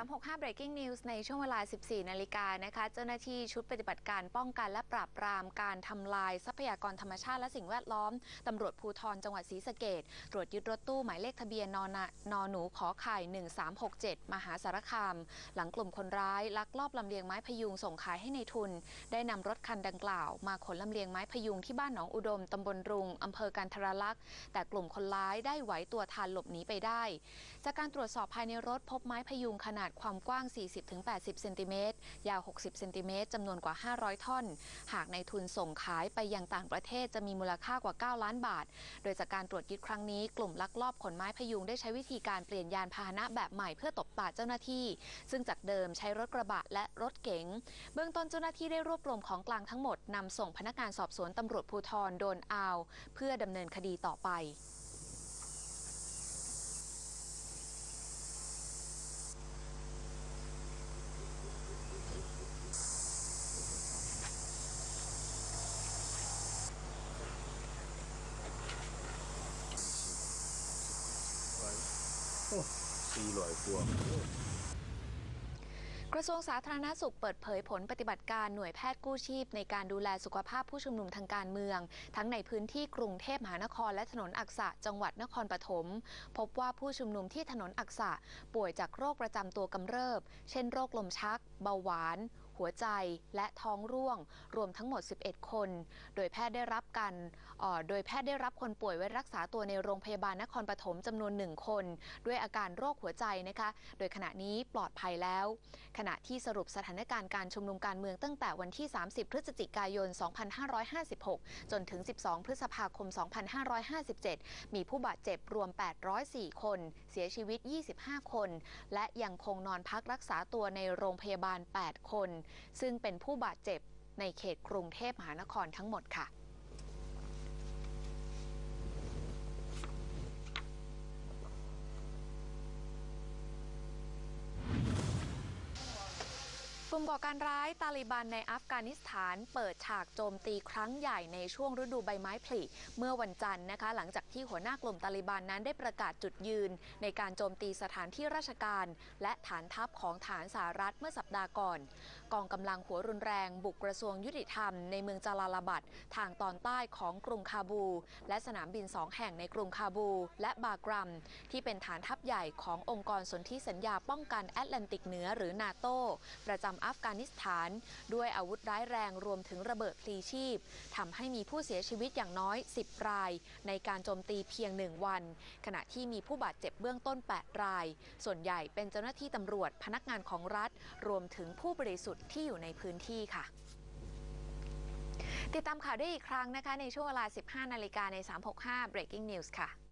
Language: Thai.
365 breaking news ในช่วงเวลา 14 นาฬิกานะคะ เจ้าหน้าที่ชุดปฏิบัติการป้องกันและปราบปรามการทำลายทรัพยากรธรรมชาติและสิ่งแวดล้อม ตำรวจภูธรจังหวัดศรีสะเกดตรวจยึดรถตู้หมายเลขทะเบียนนอนนอหนูขอไข่ 1367 มหาสารคาม หลังกลุ่มคนร้ายลักลอบลำเลียงไม้พยุงส่งขายให้ในทุน ได้นำรถคันดังกล่าว มาขนลำเลียงไม้พยุงที่บ้านหนองอุดมตำบลรุงอำเภอกันทรลักษณ์ แต่กลุ่มคนร้ายได้ไหวตัวทันหลบหนีไปได้ จากการตรวจสอบภายในรถพบไม้พยุงขนาดความกว้าง 40-80 เซนติเมตร ยาว 60 เซนติเมตรจำนวนกว่า 500 ท่อน หากในทุนส่งขายไปยังต่างประเทศจะมีมูลค่ากว่า 9 ล้านบาท โดยจากการตรวจยึดครั้งนี้กลุ่มลักลอบขนไม้พยุงได้ใช้วิธีการเปลี่ยนยานพาหนะแบบใหม่เพื่อตบตาเจ้าหน้าที่ ซึ่งจากเดิมใช้รถกระบะและรถเก๋ง เบื้องต้นเจ้าหน้าที่ได้รวบรวมของกลางทั้งหมดนำส่งพนักงานสอบสวนตำรวจภูธรโดนอาว เพื่อดำเนินคดีต่อไป โอ้ สี่ร้อยกว่ากระทรวงสาธารณสุขเปิดเผยผลปฏิบัติการหน่วยแพทย์กู้ชีพ ในการดูแลสุขภาพผู้ชุมนุมทางการเมือง ทั้งในพื้นที่กรุงเทพมหานครและถนนอักษะจังหวัดนครปฐมพบว่าผู้ชุมนุมที่ถนนอักษะป่วยจากโรคประจำตัวกำเริบ เช่นโรคลมชัก เบาหวาน หัวใจและท้องร่วง รวมทั้งหมด 11 คน โดยแพทย์ได้รับกันโดยแพทย์ได้รับคนป่วยไว้รักษาตัวในโรงพยาบาลนครปฐมจำนวนหนึ่งคน ด้วยอาการโรคหัวใจนะคะ โดยขณะนี้ปลอดภัยแล้ว ขณะที่สรุปสถานการณ์การชุมนุมการเมืองตั้งแต่วันที่ 30 พฤศจิกายน 2556 จนถึง 12 พฤษภาคม 2557 มีผู้บาดเจ็บรวม 804 คน เสียชีวิต 25 คน และยังคงนอนพักรักษาตัวในโรงพยาบาล 8 คนซึ่งเป็นผู้บาดเจ็บในเขตกรุงเทพมหานครทั้งหมดค่ะ ลุ่มก่อการร้ายตาลิบันในอัฟกานิสถานเปิดฉากโจมตีครั้งใหญ่ในช่วงฤดูใบไม้ผลิเมื่อวันจันทร์นะคะ หลังจากที่หัวหน้ากลุ่มตาลิบันนั้นได้ประกาศจุดยืน ในการโจมตีสถานที่ราชการ และฐานทัพของฐานสหรัฐเมื่อสัปดาห์ก่อน กองกำลังหัวรุนแรงบุกกระทรวงยุติธรรมในเมืองจาลาลาบัดทางตอนใต้ของกรุงคาบู และสนามบินสองแห่งในกรุงคาบู และบากรัม ที่เป็นฐานทัพใหญ่ขององค์กรสนธิสัญญาป้องกันแอตแลนติกเหนือหรือนาโตประจำอัฟกานิสถาน ด้วยอาวุธร้ายแรงรวมถึงระเบิดพลีชีพทำให้มีผู้เสียชีวิตอย่างน้อย 10 ราย ในการโจมตีเพียงหนึ่งวัน ขณะที่มีผู้บาดเจ็บเบื้องต้น 8 ราย ส่วนใหญ่เป็นเจ้าหน้าที่ตำรวจพนักงานของรัฐ รวมถึงผู้บริสุทธิ์ที่อยู่ในพื้นที่ค่ะติดตามข่าวได้อีกครั้งนะคะ ในช่วงเวลา 15 นาฬิกาใน 365 Breaking News ค่ะ